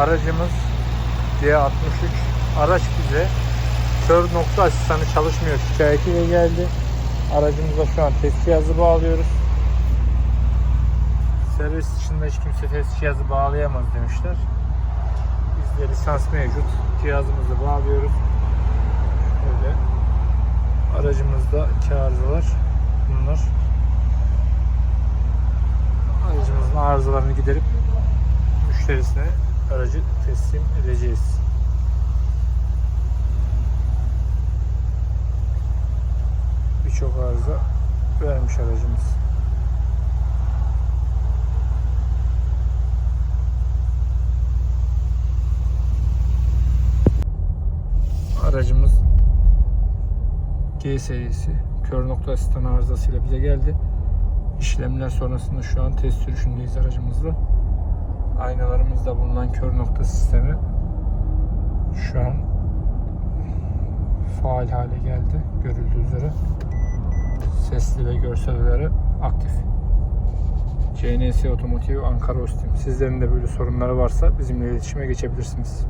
aracımız D63 araç bize kör nokta asistanı çalışmıyor şikayetiyle geldi. Aracımıza şu an test cihazı bağlıyoruz. Servis dışında hiç kimse test cihazı bağlayamaz demişler. Bizde lisans mevcut. Cihazımızı bağlıyoruz. Şöyle. Aracımızda iki arızalar bunlar. Aracımızın arızalarını giderip müşterisine aracı teslim edeceğiz. Birçok arıza vermiş aracımız. Aracımız G serisi kör nokta asistan arızasıyla bize geldi. İşlemler sonrasında şu an test sürüşündeyiz aracımızla. Aynalarımızda bulunan kör nokta sistemi şu an faal hale geldi görüldüğü üzere. Sesli ve görsel uyarı aktif. CNS Otomotiv Ankara Ostim. Sizlerin de böyle sorunları varsa bizimle iletişime geçebilirsiniz.